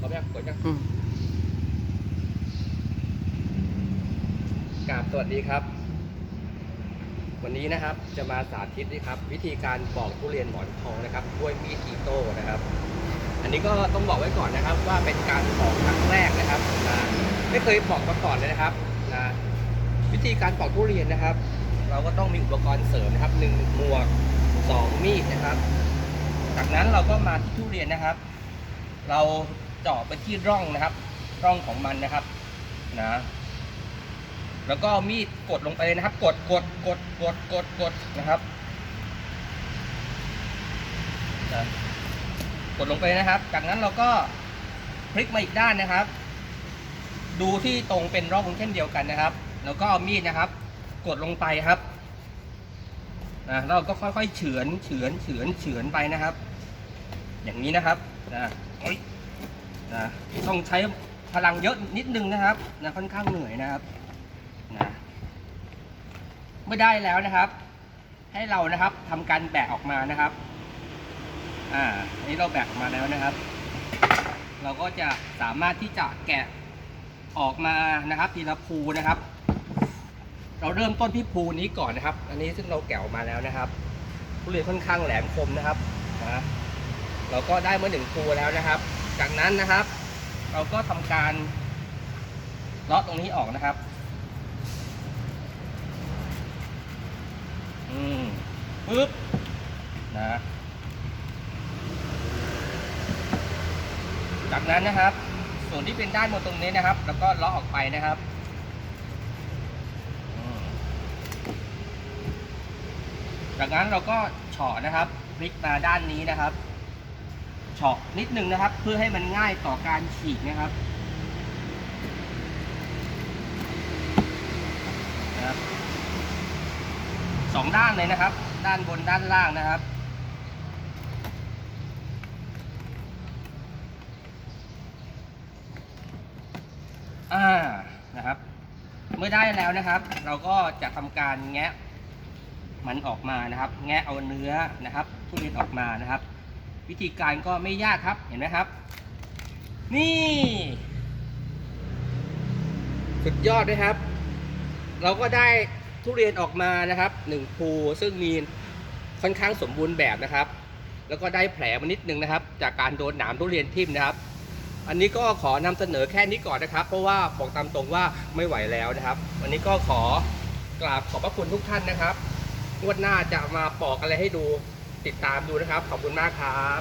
พร้อมยังกดยังอืมกราบสวัสดีครับ วันนี้นะครับจะมาสาธิตนะครับ วิธีการปอกทุเรียนหมอนทองนะครับด้วยมีดอีโต้นะครับ อันนี้ก็ต้องบอกไว้ก่อนนะครับ ว่าเป็นการปอกครั้งแรกนะครับนะไม่เคยปอกมาก่อนเลยนะครับนะวิธีการปอกทุเรียนนะครับ เราก็ต้องมีอุปกรณ์เสริมนะครับหนึ่งหมวกสองมีดนะครับ จากนั้นเราก็มาที่ทุเรียนนะครับ เรา เจาะไปที่ร่องนะครับ ร่องของมันนะครับนะแล้วก็มีดกดลงไปเลยนะครับ กดกดกดกดกดกดนะครับนะกดลงไปนะครับ จากนั้นเราก็พลิกมาอีกด้านนะครับ ดูที่ตรงเป็นร่องเช่นเดียวกันนะครับ แล้วก็เอามีดนะครับ กดลงไปครับนะแล้วเราก็ค่อยๆเฉือนเฉือนเฉือนเฉือนไปนะครับ อย่างนี้นะครับนะโอ๊ย นะต้องใช้พลังเยอะนิดนึงนะครับนะค่อนข้างเหนื่อยนะครับนะเมื่อได้แล้วนะครับ ให้เรานะครับทำการแบะออกมานะครับอ่าอันนี้เราแบะออกมาแล้วนะครับ เราก็จะสามารถที่จะแกะออกมานะครับทีละภูนะครับ เราเริ่มต้นที่ภูนี้ก่อนนะครับ อันนี้ซึ่งเราแกะออกมาแล้วนะครับทุเรียนค่อนข้างแหลมคมนะครับนะเราก็ได้มาหนึ่งภูแล้วนะครับ จากนั้นนะครับ เราก็ทำการเลาะตรงนี้ออกนะครับอืมปึ๊บนะจากนั้นนะครับ ส่วนที่เป็นด้านบนตรงนี้นะครับ แล้วก็เลาะออกไปนะครับจากนั้นเราก็เฉาะนะครับพลิกมาด้านนี้นะครับ เฉาะนิดนึงนะครับ เพื่อให้มันง่ายต่อการฉีกนะครับนะครับสองด้านเลยนะครับ ด้านบนด้านล่างนะครับอ่านะครับ เมื่อได้แล้วนะครับ เราก็จะทำการแงะมันออกมานะครับ แงะเอาเนื้อนะครับทุเรียนออกมานะครับ วิธีการก็ไม่ยากครับเห็นไหมครับ นี่ สุดยอดนะครับ เราก็ได้ทุเรียนออกมานะครับหนึ่งภูซึ่งมีค่อนข้างสมบูรณ์แบบนะครับ แล้วก็ได้แผลมานิดนึงนะครับ จากการโดนหนามทุเรียนทิ่มนะครับ อันนี้ก็ขอนำเสนอแค่นี้ก่อนนะครับ เพราะว่าบอกตามตรงว่าไม่ไหวแล้วนะครับ วันนี้ก็ขอกราบขอบพระคุณทุกท่านนะครับงวดหน้าจะมาปอกอะไรให้ดู ติดตามดูนะครับ ขอบคุณมากครับ